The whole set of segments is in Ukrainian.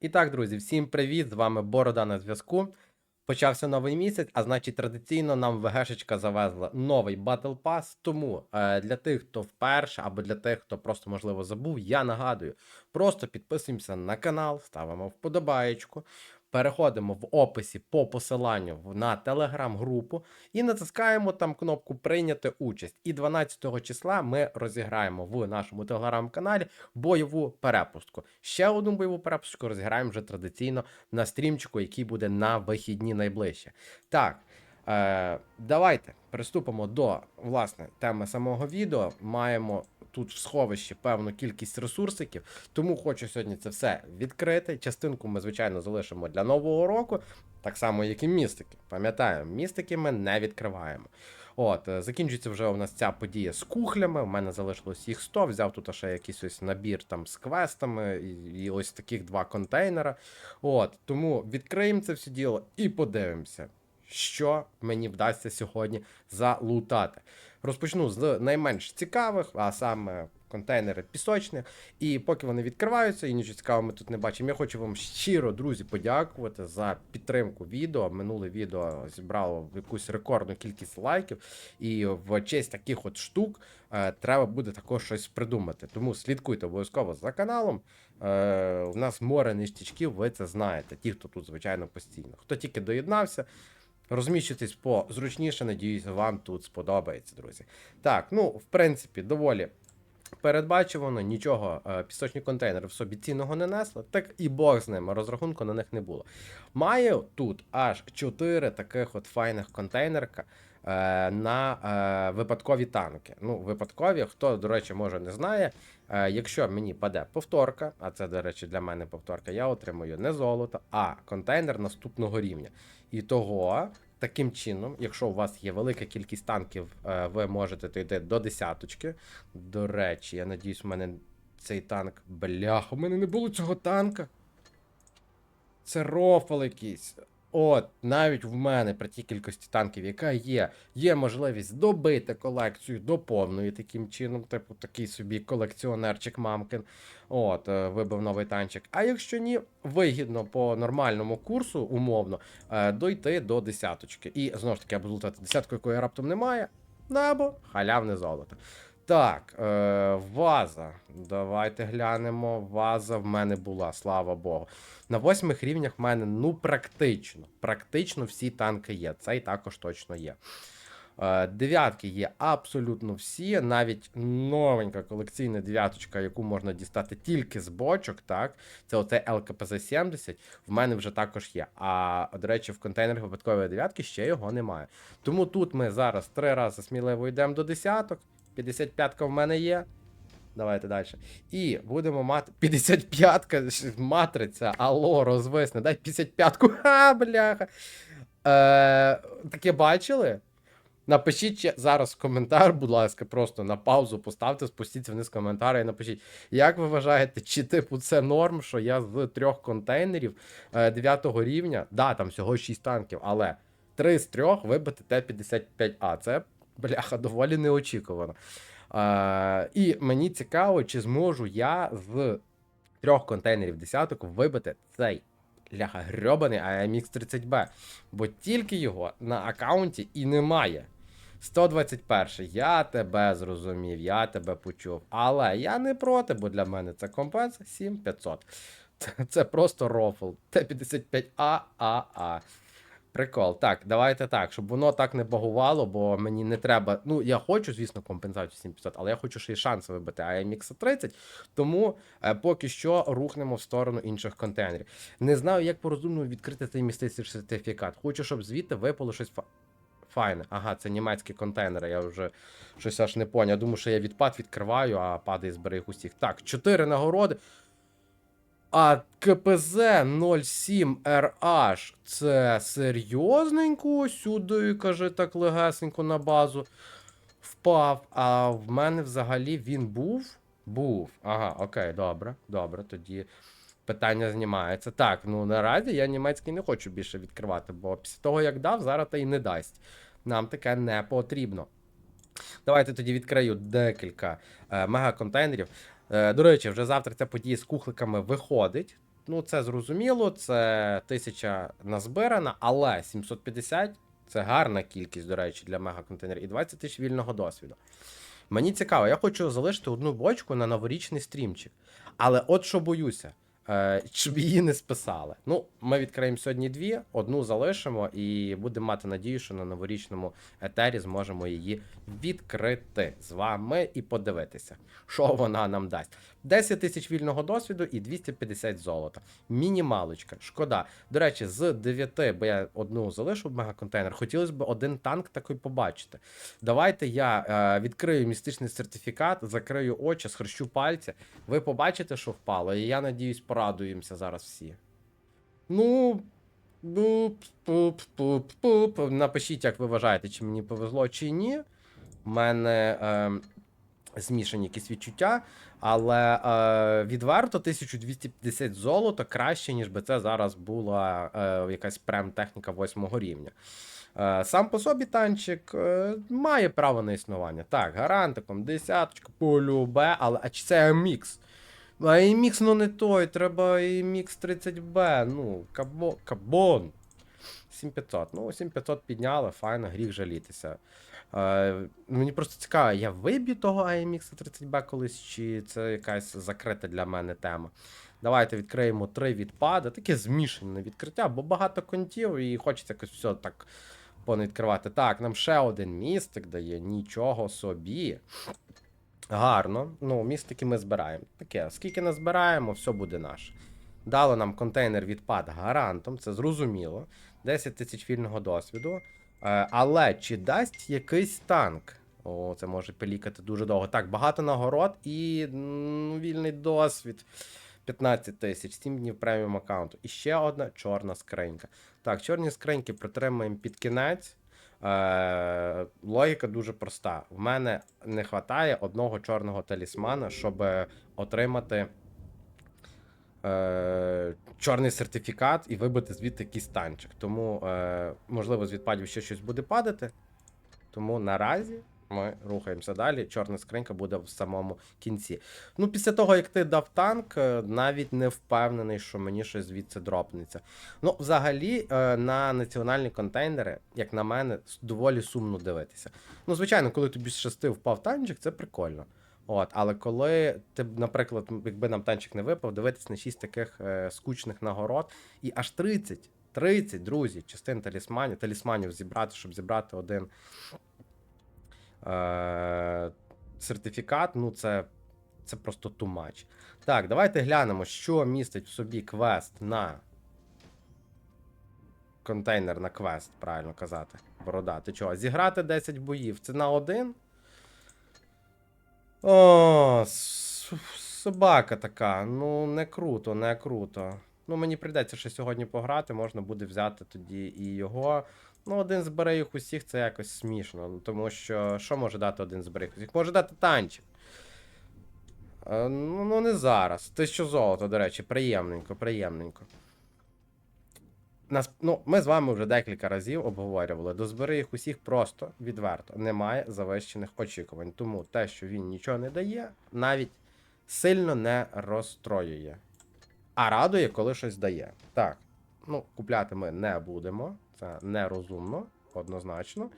І так, друзі, всім привіт! З вами Борода на зв'язку. Почався новий місяць, а значить, традиційно нам ВГшечка завезла новий Battle Pass. Тому е, для тих, хто вперше, або для тих, хто просто можливо забув, я нагадую: просто підписуємося на канал, ставимо вподобаєчку, переходимо в описі по посиланню на телеграм-групу і натискаємо там кнопку Прийняти участь. І 12 числа ми розіграємо в нашому телеграм-каналі бойову перепустку. Ще одну бойову перепустку розіграємо вже традиційно на стрімчику, який буде на вихідні найближче. Так, е, давайте приступимо до власне теми самого відео. Маємо тут в сховищі певну кількість ресурсиків, тому хочу сьогодні це все відкрити. Частинку ми, звичайно, залишимо для нового року, так само, як і містики. Пам'ятаємо, містики ми не відкриваємо. От, е, закінчується вже у нас ця подія з кухлями. У мене залишилось їх 100. Взяв тут ще якийсь ось набір там з квестами, і, і ось таких два контейнера. От, тому відкриємо це все діло і подивимося, що мені вдасться сьогодні залутати. Розпочну з найменш цікавих, а саме контейнери пісочних. І поки вони відкриваються, і нічого цікавого ми тут не бачимо. Я хочу вам щиро, друзі, подякувати за підтримку відео. Минуле відео зібрало якусь рекордну кількість лайків. І в честь таких от штук е, треба буде також щось придумати. Тому слідкуйте обов'язково за каналом. Е, у нас море ништячків, ви це знаєте. Ті, хто тут, звичайно, постійно. Хто тільки доєднався. Розміщуйтесь по зручніше, надіюсь, вам тут сподобається, друзі. Так, ну, в принципі, доволі передбачувано, нічого е, пісочні контейнери в собі цінного не несли, так і Бог з ними, розрахунку на них не було. Маю тут аж 4 таких от файних контейнерка на е, випадкові танки. Ну, випадкові, хто, до речі, може не знає, е, якщо мені паде повторка, а це, до речі, для мене повторка, я отримую не золото, а контейнер наступного рівня. І того. Таким чином, якщо у вас є велика кількість танків, е, ви можете дійти до десяточки. До речі, я надіюсь, у мене цей танк. Бляха, у мене не було цього танка. Це рофл якийсь. От, навіть в мене при тій кількості танків, яка є, є можливість добити колекцію до повної таким чином, типу такий собі колекціонерчик мамкин. От, е, вибив новий танчик. А якщо ні, вигідно по нормальному курсу, умовно, е, дойти до десяточки. І знову ж таки, або злутати десятку, якої раптом немає, або халявне золото. Так, е, ваза. Давайте глянемо. Ваза в мене була, слава Богу. На восьмих рівнях в мене ну практично. Практично всі танки є. Цей також точно є. Е, Дев'ятки є абсолютно всі, навіть новенька колекційна дев'яточка, яку можна дістати тільки з бочок, так? Це оце ЛКПЗ-70, в мене вже також є. А, до речі, в контейнерах випадкової дев'ятки ще його немає. Тому тут ми зараз три рази сміливо йдемо до десяток. 55-ка в мене є. Давайте далі. І будемо мати 55-ка матриця. Алло, розвисне. Дай 55-ку. Ха, бляха. Е, таке бачили? Напишіть зараз коментар, будь ласка, просто на паузу поставте, спустіться вниз коментарі і напишіть, як ви вважаєте, чи типу це норм, що я з трьох контейнерів 9 рівня, да, там всього 6 танків, але 3 з 3 вибити Т-55А. Це, бляха, доволі неочікувано. Е, і мені цікаво, чи зможу я з трьох контейнерів десяток вибити цей ляха грьобаний AMX 30B. Бо тільки його на аккаунті і немає. 121. Я тебе зрозумів, я тебе почув. Але я не проти, бо для мене це компенса 7500. Це, просто рофл. Т-55А, А, А. Прикол. Так, давайте так, щоб воно так не багувало, бо мені не треба. Ну, я хочу, звісно, компенсацію 7500, але я хочу ще й шанс вибити AMX 30. Тому е, поки що рухнемо в сторону інших контейнерів. Не знаю, як по-розумному відкрити цей містичний сертифікат. Хочу, щоб звідти випало щось фа- файне. Ага, це німецькі контейнери. Я вже щось аж не поняв. Думаю, що я відпад відкриваю, а падає зберег усіх. Так, 4 нагороди. А КПЗ 07 RH це серйозненько сюди, каже, так легесенько на базу впав. А в мене взагалі він був? Був. Ага, окей, добре, добре, тоді питання знімається. Так, ну наразі я німецький не хочу більше відкривати, бо після того, як дав, зараз та й не дасть. Нам таке не потрібно. Давайте тоді відкрию декілька е, мегаконтейнерів. Е, до речі, вже завтра ця подія з кухликами виходить. Ну, це зрозуміло, це тисяча назбирана, але 750 це гарна кількість, до речі, для мегаконтейнерів, і 20 тисяч вільного досвіду. Мені цікаво, я хочу залишити одну бочку на новорічний стрімчик. Але от що боюся, щоб її не списали. Ну, ми відкриємо сьогодні дві, одну залишимо і будемо мати надію, що на новорічному етері зможемо її відкрити з вами і подивитися, що вона нам дасть. 10 тисяч вільного досвіду і 250 золота. Мінімалочка. Шкода. До речі, з 9, бо я одну залишив мегаконтейнер, хотілося б один танк такий побачити. Давайте я е, відкрию містичний сертифікат, закрию очі, схрещу пальці. Ви побачите, що впало, і я надіюсь, порадуємося зараз всі. Ну. Буп, пуп, пуп, пуп. Напишіть, як ви вважаєте, чи мені повезло, чи ні. У мене е, змішані якісь відчуття, але е, відверто 1250 золота краще, ніж би це зараз була е, якась прем-техніка 8 рівня. Е, сам по собі танчик е, має право на існування. Так, гарантиком, десяточка, полюбе, але а чи це MX? А MX ну не той, треба MX 30B, ну, кабо, кабон. 7500. Ну, 7500 підняли, файно, гріх жалітися. Е, мені просто цікаво, я виб'ю того AMX 30B колись, чи це якась закрита для мене тема. Давайте відкриємо три відпади, таке змішане відкриття, бо багато контів і хочеться якось все так понавідкривати. Так, нам ще один містик дає, нічого собі. Гарно. Ну, містики ми збираємо. Таке, скільки назбираємо, все буде наше. Дало нам контейнер відпад гарантом, це зрозуміло. 10 тисяч вільного досвіду. Е, але чи дасть якийсь танк? О, це може пелікати дуже довго. Так, багато нагород і м, вільний досвід. 15 тисяч, 7 днів преміум аккаунту. І ще одна чорна скринька. Так, чорні скриньки притримуємо під кінець. Е, логіка дуже проста. В мене не вистачає одного чорного талісмана, щоб отримати е, чорний сертифікат і вибити звідти якийсь танчик. Тому, е, можливо, з відпадів ще щось буде падати. Тому наразі ми рухаємося далі. Чорна скринька буде в самому кінці. Ну, після того, як ти дав танк, е, навіть не впевнений, що мені щось звідси дропнеться. Ну, взагалі, е, на національні контейнери, як на мене, доволі сумно дивитися. Ну, звичайно, коли тобі з шести впав танчик, це прикольно. От, але коли ти, наприклад, якби нам танчик не випав, дивитись на 6 таких е, скучних нагород, і аж 30, 30, друзі, частин талісманів, талісманів зібрати, щоб зібрати один е, сертифікат, ну це, це просто much. Так, давайте глянемо, що містить в собі квест на контейнер на квест, правильно казати. Борода. Ти чого? Зіграти 10 боїв. Це на один? О, собака така. Ну, не круто, не круто. Ну, мені прийдеться ще сьогодні пограти, можна буде взяти тоді і його. Ну, один збере їх усіх, це якось смішно. ну, Тому що що може дати один збере їх усіх? Може дати танчик. Е, ну, ну, не зараз. Тисячу золота, до речі, приємненько, приємненько. Нас, ну, ми з вами вже декілька разів обговорювали. До збери їх усіх просто відверто. Немає завищених очікувань. Тому те, що він нічого не дає, навіть сильно не розстроює. А радує, коли щось дає. Так. Ну, купляти ми не будемо. Це нерозумно, однозначно.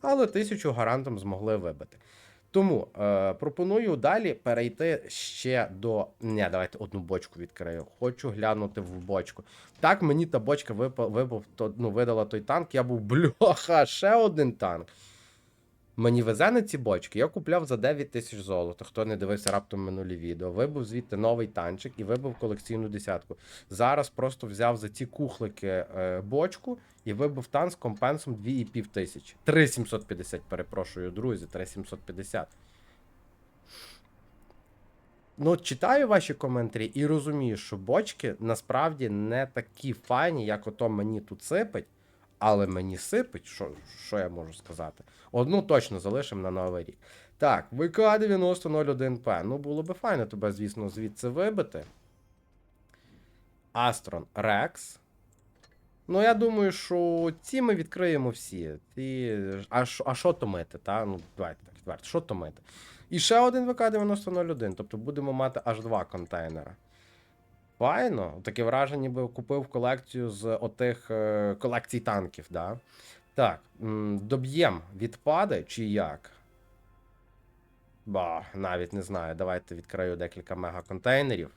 Але тисячу гарантом змогли вибити. Тому е, пропоную далі перейти ще до. Не, давайте одну бочку відкрию. Хочу глянути в бочку. Так, мені та бочка випав, випав, то, ну, видала той танк. Я був бляха, ще один танк. Мені везе на ці бочки. Я купляв за 9 тисяч золота. Хто не дивився раптом минулі відео. Вибив звідти новий танчик і вибив колекційну десятку. Зараз просто взяв за ці кухлики е, бочку і вибив танк з компенсом 2,5 тисячі. 3,750, перепрошую, друзі, 3,750. Ну, читаю ваші коментарі і розумію, що бочки насправді не такі файні, як ото мені тут сипить, але мені сипить, що, що я можу сказати? Одну точно залишимо на новий рік. Так, ВК 9001П. Ну, було би файно тебе, звісно, звідси вибити. Астрон Рекс. Ну, я думаю, що ці ми відкриємо всі. Ті... А що а томити, та? Ну, давайте так, відверто, що томити? І ще один ВК 9001, тобто будемо мати аж два контейнера. Файно. Таке враження, ніби купив колекцію з отих е, колекцій танків, да? Так, доб'єм відпади чи як? Ба, навіть не знаю. Давайте відкрию декілька мегаконтейнерів.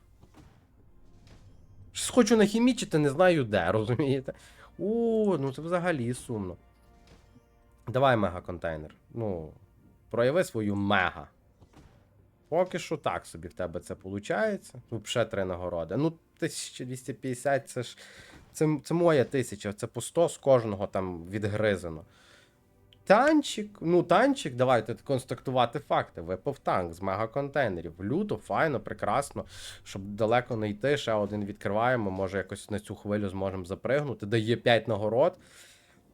Щось хочу нахімічити, не знаю де, розумієте? О, ну це взагалі сумно. Давай мегаконтейнер. Ну, прояви свою мега. Поки що так собі в тебе це виходить. Ну, ще три нагороди. Ну, 1250 це ж. Це, це моя тисяча, це по 100 з кожного там відгризано. Танчик, ну танчик, давайте констатувати факти. Випав танк з мегаконтейнерів. Люто, файно, прекрасно. Щоб далеко не йти, ще один відкриваємо. Може, якось на цю хвилю зможемо запригнути. Дає 5 нагород.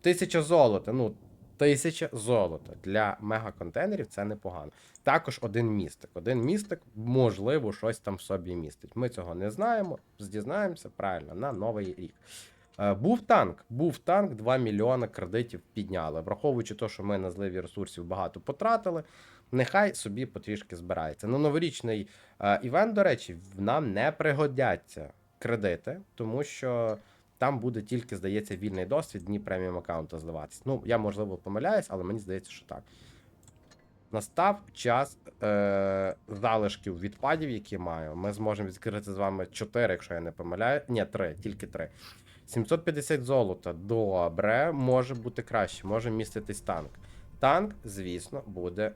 Тисяча золота. Ну, тисяча золота. Для мегаконтейнерів це непогано. Також один містик. Один містик, можливо, щось там в собі містить. Ми цього не знаємо, дізнаємося правильно на новий рік. Е, Був танк, був танк, 2 мільйони кредитів підняли. Враховуючи те, що ми на зливі ресурсів багато потратили, нехай собі потрішки збирається. На новорічний е, івент, до речі, нам не пригодяться кредити, тому що там буде тільки, здається, вільний досвід дні преміум аккаунта зливатись. Ну, я можливо помиляюсь, але мені здається, що так. Настав час е, залишків відпадів, які маю. Ми зможемо відкрити з вами 4, якщо я не помиляю. Ні, 3, тільки 3. 750 золота. Добре, може бути краще, може міститись танк. Танк, звісно, буде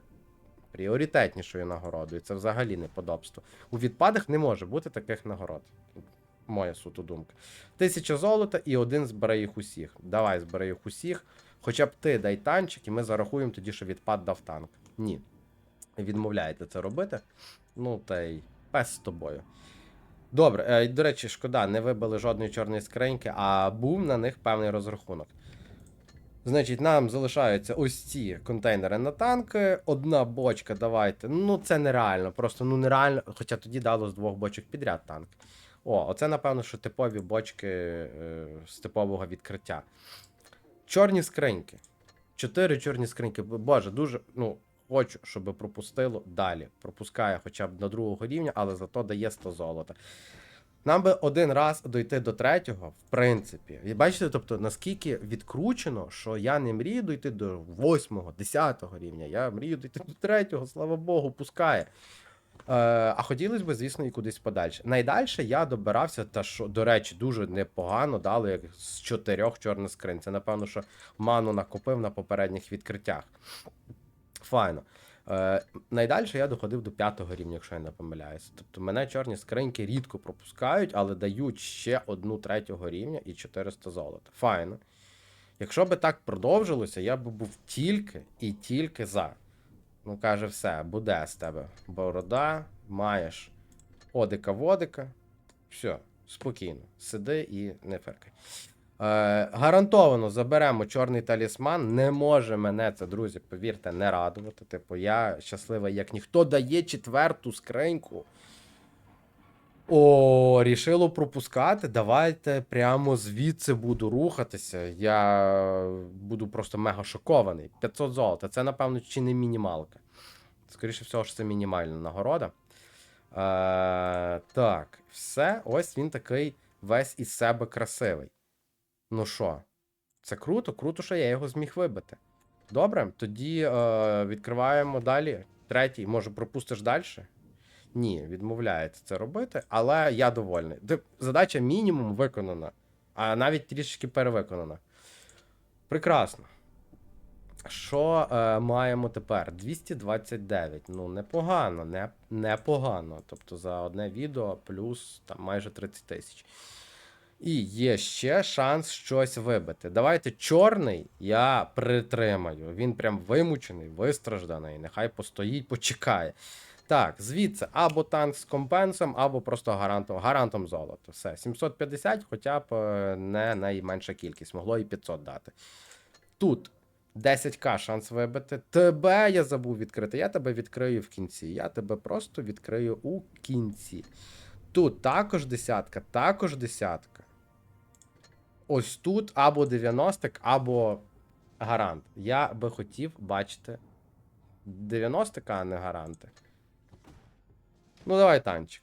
пріоритетнішою нагородою. Це взагалі неподобство. У відпадах не може бути таких нагород. Моя суто думка. Тисяча золота і один збере їх усіх. Давай збери їх усіх. Хоча б ти дай танчик, і ми зарахуємо тоді, що відпад дав танк. Ні. Відмовляєте це робити. Ну, та й пес з тобою. Добре, е, до речі, шкода, не вибили жодної чорної скриньки, а був на них певний розрахунок. Значить, нам залишаються ось ці контейнери на танки. Одна бочка, давайте. Ну, це нереально. Просто ну нереально. Хоча тоді дало з двох бочок підряд танк. О, оце, напевно, що типові бочки е, з типового відкриття. Чорні скриньки. Чотири чорні скриньки. Боже, дуже. Ну, хочу, щоб пропустило далі. Пропускає хоча б до другого рівня, але зато дає 100 золота. Нам би один раз дойти до третього, в принципі. І бачите, тобто, наскільки відкручено, що я не мрію дойти до восьмого, десятого рівня. Я мрію дойти до третього, слава Богу, пускає. Е, а хотілося б, звісно, і кудись подальше. Найдальше я добирався, та що, до речі, дуже непогано дали як з чотирьох чорних скринь. Це, напевно, що ману накопив на попередніх відкриттях. Файно. Е, найдальше я доходив до п'ятого рівня, якщо я не помиляюся. Тобто мене чорні скриньки рідко пропускають, але дають ще одну третього рівня і 400 золота. Файно. Якщо би так продовжилося, я б був тільки і тільки за. Ну, каже, все, буде з тебе борода, маєш одика-водика. Все, спокійно. Сиди і не феркай. Е, гарантовано заберемо чорний талісман. Не може мене це, друзі, повірте, не радувати. Типу, я щасливий, як ніхто дає четверту скриньку. О, рішило пропускати. Давайте прямо звідси буду рухатися. Я буду просто мега шокований. 500 золота. Це, напевно, чи не мінімалка. Скоріше всього, що це мінімальна нагорода. Е, так, все. Ось він такий весь із себе красивий. Ну що, це круто, круто, що я його зміг вибити. Добре, тоді е, відкриваємо далі. Третій, може, пропустиш далі? Ні, відмовляється це робити, але я довольний. Задача мінімум виконана, а навіть трішки перевиконана. Прекрасно. Що е, маємо тепер? 229. Ну, непогано, не, непогано. Тобто за одне відео плюс там майже 30 тисяч. І є ще шанс щось вибити. Давайте чорний я притримаю. Він прям вимучений, вистражданий. Нехай постоїть, почекає. Так, звідси або танк з компенсом, або просто гарантом гарантом золота. Все, 750, хоча б е, не найменша кількість, могло і 500 дати. Тут 10к шанс вибити. Тебе я забув відкрити. Я тебе відкрию в кінці. Я тебе просто відкрию у кінці. Тут також десятка, також десятка. Ось тут або 90 або гарант. Я би хотів бачити 90 а не гаранти. Ну, давай танчик.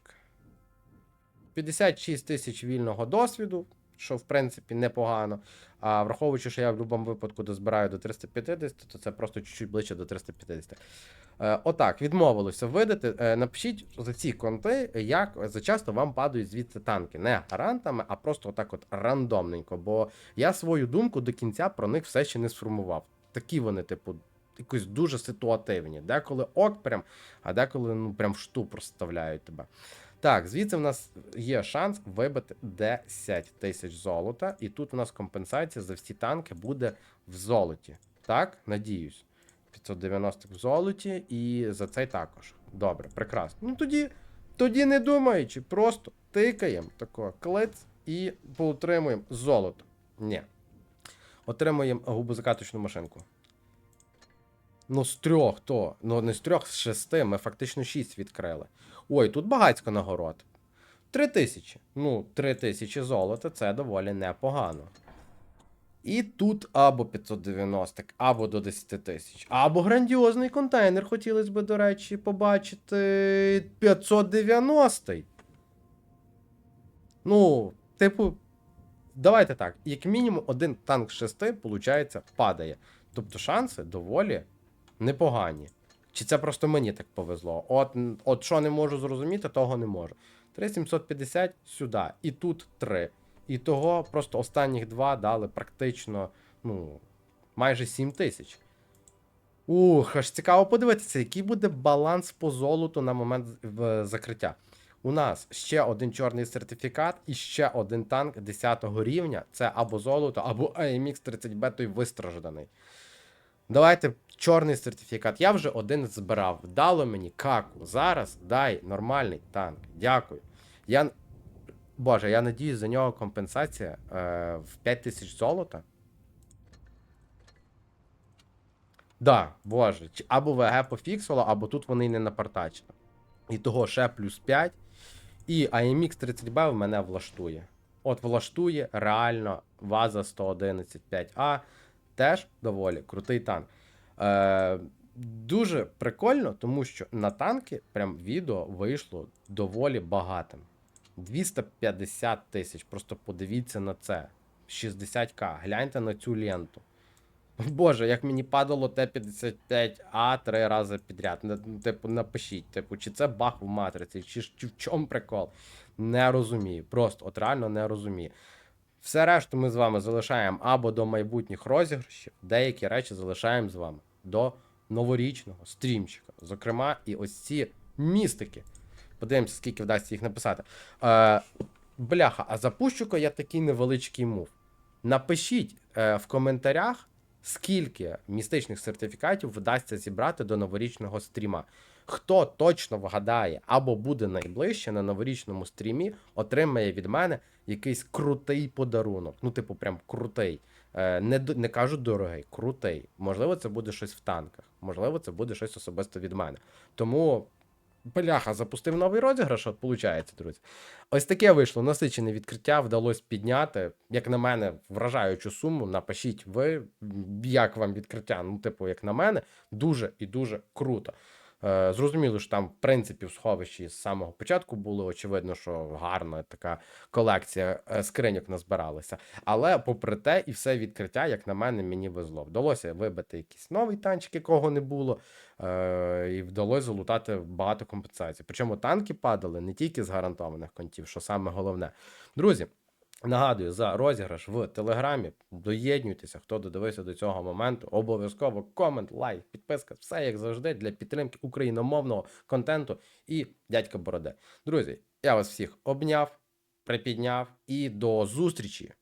56 тисяч вільного досвіду, що в принципі непогано. А враховуючи, що я в будь-якому випадку дозбираю до 350, то це просто чуть-чуть ближче до 350. Е, отак, відмовилося видати. Е, напишіть за ці конти, як зачасто вам падають звідси танки. Не гарантами, а просто отак от рандомненько. Бо я свою думку до кінця про них все ще не сформував. Такі вони, типу, якось дуже ситуативні. Деколи ок прям, а деколи ну прям в штупор вставляють тебе. Так, звідси в нас є шанс вибити 10 тисяч золота, і тут у нас компенсація за всі танки буде в золоті. Так, надіюсь. 590 в золоті і за цей також. Добре, прекрасно. Ну тоді, тоді не думаючи, просто тикаємо тако клиц і поотримуємо золото. Ні. Отримуємо губозакаточну машинку. Ну, з трьох то. Ну, не з трьох, з шести. Ми фактично шість відкрили. Ой, тут багацько нагород. Три тисячі. Ну, три тисячі золота це доволі непогано. І тут або 590, або до 10 тисяч, або грандіозний контейнер хотілося б, до речі, побачити 590. Ну, типу, давайте так. Як мінімум, один танк з 6, виходить, падає. Тобто шанси доволі непогані. Чи це просто мені так повезло? От, от що не можу зрозуміти, того не можу. 3750 сюди, і тут 3. І того просто останніх два дали практично, ну, майже 7 тисяч. Ух, аж цікаво подивитися, який буде баланс по золоту на момент закриття. У нас ще один чорний сертифікат і ще один танк 10 рівня. Це або золото, або AMX 30B той вистражданий. Давайте чорний сертифікат. Я вже один збирав. Дало мені каку. Зараз дай нормальний танк. Дякую. Я... Боже, я надіюсь, за нього компенсація е, в 5 тисяч золота. Да, боже. Або ВГ пофіксило, або тут вони не напартачили. І того ще плюс 5. І AMX 30B в мене влаштує. От влаштує реально Ваза 111 5А. Теж доволі крутий танк. Е, дуже прикольно, тому що на танки прям відео вийшло доволі багатим. 250 тисяч. Просто подивіться на це. 60к. Гляньте на цю ленту. Боже, як мені падало Т-55А три рази підряд. Типу, напишіть, типу, чи це баг в матриці, чи, чи в чому прикол? Не розумію. Просто от реально не розумію. Все решту ми з вами залишаємо або до майбутніх розіграшів, деякі речі залишаємо з вами до новорічного стрімчика. Зокрема, і ось ці містики. Подивимося, скільки вдасться їх написати. Е, бляха, а запущу-ка я такий невеличкий мув. Напишіть е, в коментарях, скільки містичних сертифікатів вдасться зібрати до новорічного стріма. Хто точно вгадає або буде найближче на новорічному стрімі, отримає від мене якийсь крутий подарунок. Ну, типу, прям крутий. Е, не, не кажу дорогий, крутий. Можливо, це буде щось в танках, можливо, це буде щось особисто від мене. Тому. Бляха, запустив новий розіграш, от виходить, друзі. Ось таке вийшло насичене відкриття, вдалося підняти. Як на мене, вражаючу суму. Напишіть ви, як вам відкриття. Ну, типу, як на мене, дуже і дуже круто. Е, зрозуміло, що там, в принципі, в сховищі з самого початку було очевидно, що гарна така колекція е, скриньок назбиралася. Але, попри те, і все відкриття, як на мене, мені везло. Вдалося вибити якийсь новий танчик, якого не було, е, і вдалося залутати багато компенсацій. Причому танки падали не тільки з гарантованих контів, що саме головне. Друзі. Нагадую за розіграш в телеграмі. Доєднуйтеся, хто додивився до цього моменту. Обов'язково комент, лайк, підписка, все як завжди для підтримки україномовного контенту і дядька Бороде. Друзі, я вас всіх обняв, припідняв і до зустрічі